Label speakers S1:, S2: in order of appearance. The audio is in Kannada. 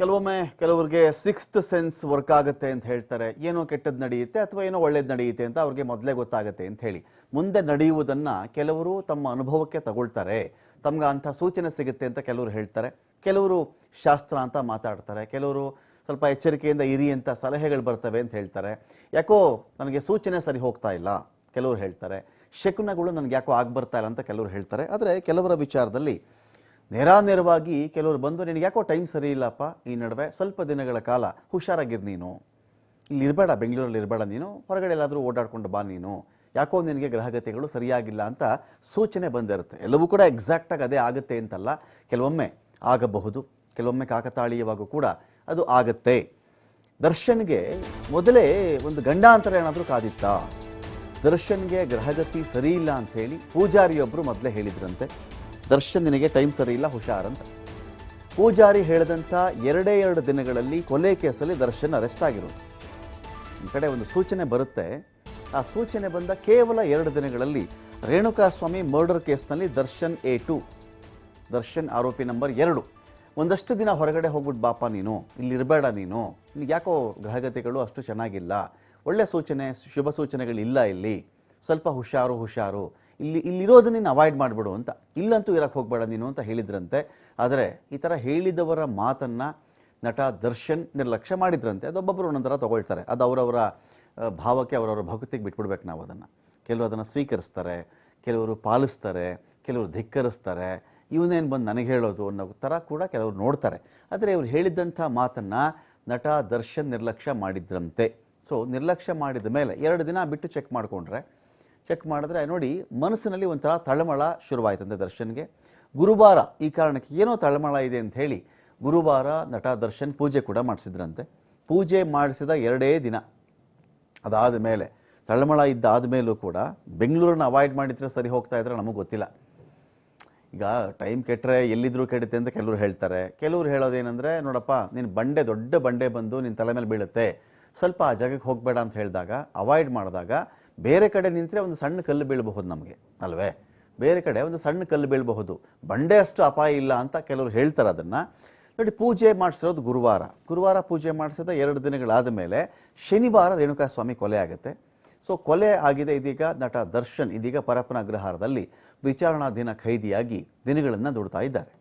S1: ಕೆಲವೊಮ್ಮೆ ಕೆಲವರಿಗೆ ಸಿಕ್ಸ್ತ್ ಸೆನ್ಸ್ ವರ್ಕ್ ಆಗುತ್ತೆ ಅಂತ ಹೇಳ್ತಾರೆ. ಏನೋ ಕೆಟ್ಟದ್ದು ನಡೆಯುತ್ತೆ ಅಥವಾ ಏನೋ ಒಳ್ಳೇದು ನಡೆಯುತ್ತೆ ಅಂತ ಅವ್ರಿಗೆ ಮೊದಲೇ ಗೊತ್ತಾಗುತ್ತೆ ಅಂತ ಹೇಳಿ. ಮುಂದೆ ನಡೆಯುವುದನ್ನು ಕೆಲವರು ತಮ್ಮ ಅನುಭವಕ್ಕೆ ತಗೊಳ್ತಾರೆ. ತಮ್ಗೆ ಅಂಥ ಸೂಚನೆ ಸಿಗುತ್ತೆ ಅಂತ ಕೆಲವರು ಹೇಳ್ತಾರೆ. ಕೆಲವರು ಶಾಸ್ತ್ರ ಅಂತ ಮಾತಾಡ್ತಾರೆ. ಕೆಲವರು ಸ್ವಲ್ಪ ಎಚ್ಚರಿಕೆಯಿಂದ ಇರಿ ಅಂತ ಸಲಹೆಗಳು ಬರ್ತವೆ ಅಂತ ಹೇಳ್ತಾರೆ. ಯಾಕೋ ನನಗೆ ಸೂಚನೆ ಸರಿ ಹೋಗ್ತಾ ಇಲ್ಲ ಕೆಲವರು ಹೇಳ್ತಾರೆ. ಶಕುನಗಳು ನನಗೆ ಯಾಕೋ ಆಗ್ಬರ್ತಾ ಇಲ್ಲ ಅಂತ ಕೆಲವರು ಹೇಳ್ತಾರೆ. ಆದರೆ ಕೆಲವರ ವಿಚಾರದಲ್ಲಿ ನೇರಾನೇರವಾಗಿ ಕೆಲವರು ಬಂದು ನಿನಗೆ ಯಾಕೋ ಟೈಮ್ ಸರಿ ಇಲ್ಲಪ್ಪ? ಈ ನಡುವೆ ಸ್ವಲ್ಪ ದಿನಗಳ ಕಾಲ ಹುಷಾರಾಗಿರ್ ನೀನು. ಇಲ್ಲಿ ಇರಬೇಡ, ಬೆಂಗಳೂರಲ್ಲಿ ಇರಬೇಡ ನೀನು. ಹೊರಗಡೆ ಎಲ್ಲಾದರೂ ಓಡಾಡ್ಕೊಂಡು ಬಾ ನೀನು. ಯಾಕೋ ನಿನಗೆ ಗ್ರಹಗತಿಗಳು ಸರಿಯಾಗಿಲ್ಲ ಅಂತ ಸೂಚನೆ ಬಂದಿರುತ್ತೆ. ಎಲ್ಲವೂ ಕೂಡ ಎಕ್ಸಾಕ್ಟಾಗಿ ಅದೇ ಆಗುತ್ತೆ ಅಂತಲ್ಲ. ಕೆಲವೊಮ್ಮೆ ಆಗಬಹುದು, ಕೆಲವೊಮ್ಮೆ ಕಾಕತಾಳೀಯವಾಗೂ ಕೂಡ ಅದು ಆಗುತ್ತೆ. ದರ್ಶನ್ಗೆ ಮೊದಲೇ ಒಂದು ಗಂಡಾಂತರ ಏನಾದರೂ ಕಾದಿತ್ತಾ? ದರ್ಶನ್ಗೆ ಗ್ರಹಗತಿ ಸರಿ ಇಲ್ಲ ಅಂತ ಹೇಳಿ ಪೂಜಾರಿಯೊಬ್ಬರು ಮೊದಲೇ ಹೇಳಿದ್ರಂತೆ. ದರ್ಶನ್ ನಿನಗೆ ಟೈಮ್ ಸರಿ ಇಲ್ಲ ಹುಷಾರಂತ ಪೂಜಾರಿ ಹೇಳಿದಂಥ ಎರಡೇ ಎರಡು ದಿನಗಳಲ್ಲಿ ಕೊಲೆ ಕೇಸಲ್ಲಿ ದರ್ಶನ್ ಅರೆಸ್ಟ್ ಆಗಿರೋದು. ಈ ಕಡೆ ಒಂದು ಸೂಚನೆ ಬರುತ್ತೆ. ಆ ಸೂಚನೆ ಬಂದ ಕೇವಲ ಎರಡು ದಿನಗಳಲ್ಲಿ ರೇಣುಕಾಸ್ವಾಮಿ ಮರ್ಡರ್ ಕೇಸ್ನಲ್ಲಿ ದರ್ಶನ್ ಎ ಟು, ದರ್ಶನ್ ಆರೋಪಿ ನಂಬರ್ ಎರಡು. ಒಂದಷ್ಟು ದಿನ ಹೊರಗಡೆ ಹೋಗ್ಬಿಟ್ಟು ಬಾಪ ನೀನು, ಇಲ್ಲಿ ಇರಬೇಡ ನೀನು, ನಿನಗೆ ಯಾಕೋ ಗ್ರಹಗತಿಗಳು ಅಷ್ಟು ಚೆನ್ನಾಗಿಲ್ಲ, ಒಳ್ಳೆ ಸೂಚನೆ, ಶುಭ ಸೂಚನೆಗಳಿಲ್ಲ ಇಲ್ಲಿ, ಸ್ವಲ್ಪ ಹುಷಾರು ಹುಷಾರು ಇಲ್ಲಿ ಇಲ್ಲಿರೋದನ್ನ ನೀನು ಅವಾಯ್ಡ್ ಮಾಡಿಬಿಡು ಅಂತ. ಇಲ್ಲಂತೂ ಇರಕ್ಕೆ ಹೋಗಬೇಡ ನೀನು ಅಂತ ಹೇಳಿದ್ರಂತೆ. ಆದರೆ ಈ ಥರ ಹೇಳಿದವರ ಮಾತನ್ನು ನಟ ದರ್ಶನ್ ನಿರ್ಲಕ್ಷ್ಯ ಮಾಡಿದ್ರಂತೆ. ಅದೊಬ್ಬೊಬ್ಬರು ಒಂದೊಂಥರ ತೊಗೊಳ್ತಾರೆ. ಅದು ಅವರವರ ಭಾವಕ್ಕೆ ಅವರವರ ಭಕ್ತಿಗೆ ಬಿಟ್ಬಿಡ್ಬೇಕು ನಾವು ಅದನ್ನು. ಕೆಲವರು ಅದನ್ನು ಸ್ವೀಕರಿಸ್ತಾರೆ, ಕೆಲವರು ಪಾಲಿಸ್ತಾರೆ, ಕೆಲವರು ಧಿಕ್ಕರಿಸ್ತಾರೆ. ಇವನೇನು ಬಂದು ನನಗೆ ಹೇಳೋದು ಅನ್ನೋ ಥರ ಕೂಡ ಕೆಲವರು ನೋಡ್ತಾರೆ. ಆದರೆ ಇವರು ಹೇಳಿದ್ದಂಥ ಮಾತನ್ನು ನಟ ದರ್ಶನ್ ನಿರ್ಲಕ್ಷ್ಯ ಮಾಡಿದ್ರಂತೆ. ಸೊ ನಿರ್ಲಕ್ಷ್ಯ ಮಾಡಿದ ಮೇಲೆ ಎರಡು ದಿನ ಬಿಟ್ಟು ಚೆಕ್ ಮಾಡಿಕೊಂಡ್ರೆ ಚೆಕ್ ಮಾಡಿದ್ರೆ ನೋಡಿ ಮನಸ್ಸಿನಲ್ಲಿ ಒಂಥರ ತಳಮಳ ಶುರುವಾಯ್ತಂತೆ ದರ್ಶನ್ಗೆ. ಗುರುವಾರ ಈ ಕಾರಣಕ್ಕೆ ಏನೋ ತಳಮಳ ಇದೆ ಅಂತ ಹೇಳಿ ಗುರುವಾರ ನಟ, ದರ್ಶನ್ ಪೂಜೆ ಕೂಡ ಮಾಡಿಸಿದ್ರಂತೆ. ಪೂಜೆ ಮಾಡಿಸಿದ ಎರಡೇ ದಿನ. ಅದಾದ ಮೇಲೆ, ತಳಮಳ ಇದ್ದಾದ ಮೇಲೂ ಕೂಡ ಬೆಂಗಳೂರನ್ನ ಅವಾಯ್ಡ್ ಮಾಡಿದ್ರೆ ಸರಿ ಹೋಗ್ತಾ ಇದ್ರೆ ನಮಗೆ ಗೊತ್ತಿಲ್ಲ. ಈಗ ಟೈಮ್ ಕೆಟ್ಟರೆ ಎಲ್ಲಿದ್ರೂ ಕೆಡುತ್ತೆ ಅಂತ ಕೆಲವರು ಹೇಳ್ತಾರೆ. ಕೆಲವರು ಹೇಳೋದೇನೆಂದರೆ, ನೋಡಪ್ಪ, ನೀನು ಬಂಡೆ ದೊಡ್ಡ ಬಂಡೆ ಬಂದು ನಿನ್ನ ತಲೆ ಮೇಲೆ ಬೀಳುತ್ತೆ. ಸ್ವಲ್ಪ ಆ ಜಾಗಕ್ಕೆ ಹೋಗಬೇಡ ಅಂತ ಹೇಳಿದಾಗ ಅವಾಯ್ಡ್ ಮಾಡಿದಾಗ ಬೇರೆ ಕಡೆ ನಿಂತರೆ ಒಂದು ಸಣ್ಣ ಕಲ್ಲು ಬೀಳಬಹುದು ನಮಗೆ, ಅಲ್ವೇ? ಬೇರೆ ಕಡೆ ಒಂದು ಸಣ್ಣ ಕಲ್ಲು ಬೀಳಬಹುದು. ಬಂಡೆ ಅಷ್ಟು ಅಪಾಯ ಇಲ್ಲ ಅಂತ ಕೆಲವರು ಹೇಳ್ತಾರೆ ಅದನ್ನು. ನೋಡಿ, ಪೂಜೆ ಮಾಡಿಸಿರೋದು ಗುರುವಾರ. ಗುರುವಾರ ಪೂಜೆ ಮಾಡಿಸಿದ ಎರಡು ದಿನಗಳಾದ ಮೇಲೆ ಶನಿವಾರ ರೇಣುಕಾ ಸ್ವಾಮಿ ಕೊಲೆ ಆಗುತ್ತೆ. ಸೊ ಕೊಲೆ ಆಗಿದೆ ಇದೀಗ ನಟ ದರ್ಶನ್, ಇದೀಗ ಪರಪ್ಪನ ವಿಚಾರಣಾ ವಿಚಾರಣಾಧೀನ ಖೈದಿಯಾಗಿ ದಿನಗಳನ್ನು ದುಡ್ತಾ ಇದ್ದಾರೆ.